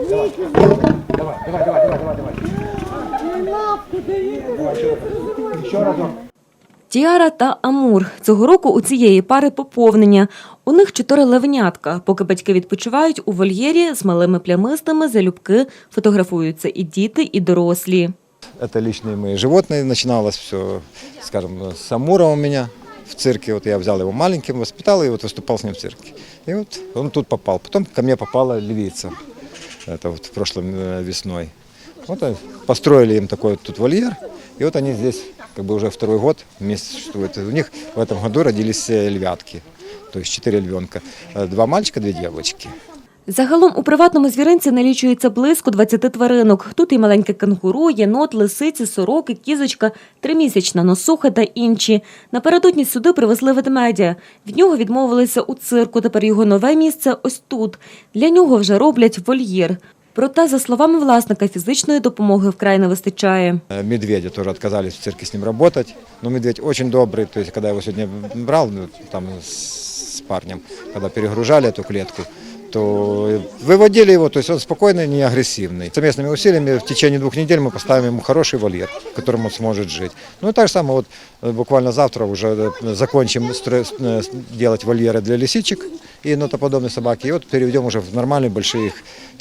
Давай, давай, давай, давай, давай, давай. Давай, еще разок. Еще разок. Тіара та Амур. Цього року у цієї пари поповнення. У них чотири левенятка. Поки батьки відпочивають у вольєрі з малими плямистими, залюбки фотографуються і діти, і дорослі. Это личные мои животные. Начиналось все, скажем, с Амура у меня в цирке. Вот я взял его маленьким, воспитал и вот выступал с ним в цирке. И вот он тут попал. Потом ко мне попала львица. Это вот прошлой э, весной. Вот э, построили им такой тут вольер. И вот они здесь как бы уже второй год вместе существуют. И у них в этом году родились э, львятки. То есть четыре львенка. Э, Два мальчика, две девочки. Загалом у приватному звіринці налічується близько 20 тваринок. Тут і маленьке кенгуру, єнот, лисиці, сороки, кізочка, тримісячна носуха та інші. Напередодні сюди привезли ведмедя. Від нього відмовилися у цирку. Тепер його нове місце ось тут. Для нього вже роблять вольєр. Проте, за словами власника, фізичної допомоги вкрай не вистачає. Э, Медведя тоже отказались в цирке с ним работать. Но медведь очень добрый. То есть, когда я его сегодня брал ну, там с с парнем, когда перегружали эту клетку, то выводили его, то есть он спокойный, не агрессивный. Совместными усилиями в течение двух недель мы поставим ему хороший вольер, в котором он сможет жить. Ну и так же самое, вот э, буквально завтра уже э, закончим стро- э, делать вольеры для лисичек и енотоподобные собаки, и вот переведем уже в нормальные большие, их,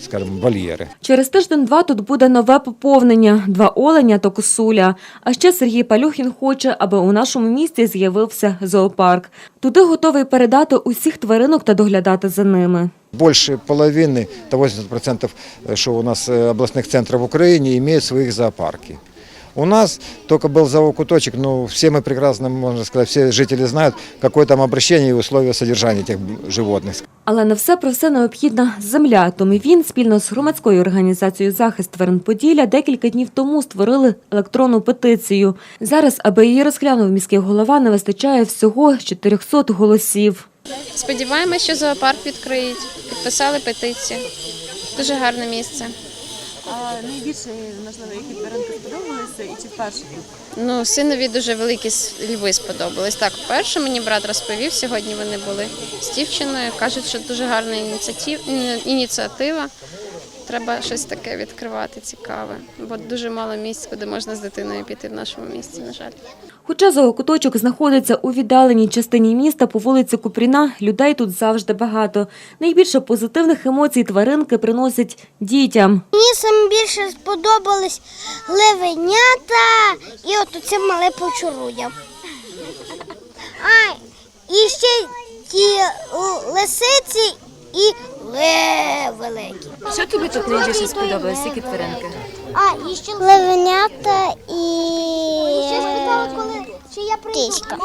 скажем, вольеры. Через тиждень-два тут буде нове поповнення: два оленя та косуля. А ще Сергій Палюхін хоче, аби у нашому місті з'явився зоопарк. Туди готовий передати усіх тваринок та доглядати за ними. Больше половины, это 80%, э, что у нас э, областных центров в Украине имеют своих зоопарки. У нас только был зоокуточек, но все мы прекрасно, можно сказать, все жители знают, какое там обращение и условия содержания этих животных. Але на все про все необхідна земля. Тому він спільно з громадською організацією захист тварин Поділля декілька днів тому створили електронну петицію. Зараз, аби її розглянув міський голова, не вистачає всього 400 голосів. Сподіваємось, що зоопарк відкриють. Підписали петицію. Дуже гарне місце. А найбільше, можливо, які тваринки сподобалися і чи вперше? Ну, синові дуже великі льви сподобались. Так, вперше мені брат розповів, сьогодні вони були з дівчиною. Кажуть, що дуже гарна ініціатив... ініціатива. Треба щось таке відкривати цікаве, бо дуже мало місць, куди можна з дитиною піти в нашому місті, на жаль. Хоча зоокуточок знаходиться у віддаленій частині міста по вулиці Купріна, людей тут завжди багато. Найбільше позитивних емоцій тваринки приносять дітям. Мені саме більше сподобались левенята і от оце мале почорудя. А, і ще ті лисиці і лев. Що тобі тут найбільше сподобалось? Які тваринки? А, і ще левенята і коли чи я киська.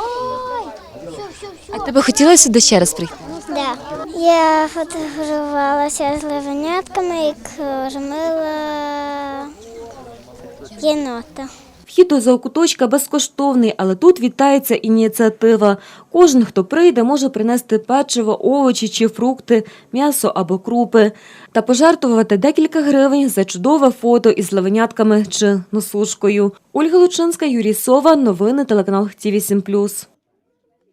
А тебе хотілося сюди ще раз прийти? Да. Я фотографувалася з левенятками і кормила єнота. Вхід до зоокуточка безкоштовний, але тут вітається ініціатива. Кожен, хто прийде, може принести печиво, овочі чи фрукти, м'ясо або крупи та пожертвувати декілька гривень за чудове фото із лавенятками чи носушкою. Ольга Лучинська, Юрій Сова. Новини телеканал ТІВІ 7+.